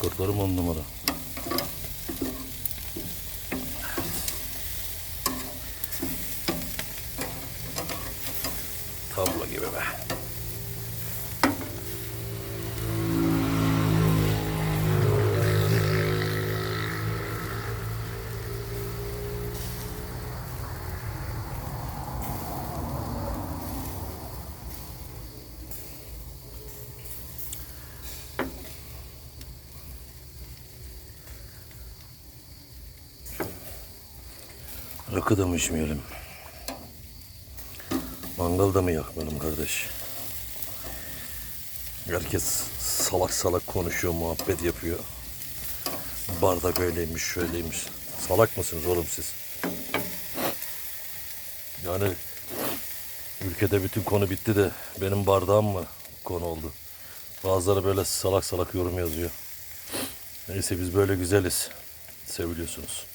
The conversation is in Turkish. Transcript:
Rekortlarım on numara. Tablo gibi be. Rakı da mı içmeyelim? Mangal da mı yakmayalım kardeş? Herkes salak salak konuşuyor, muhabbet yapıyor. Bardak öyleymiş, şöyleymiş. Salak mısınız oğlum siz? Yani ülkede bütün konu bitti de benim bardağım mı konu oldu? Bazıları böyle salak salak yorum yazıyor. Neyse biz böyle güzeliz. Seviliyorsunuz.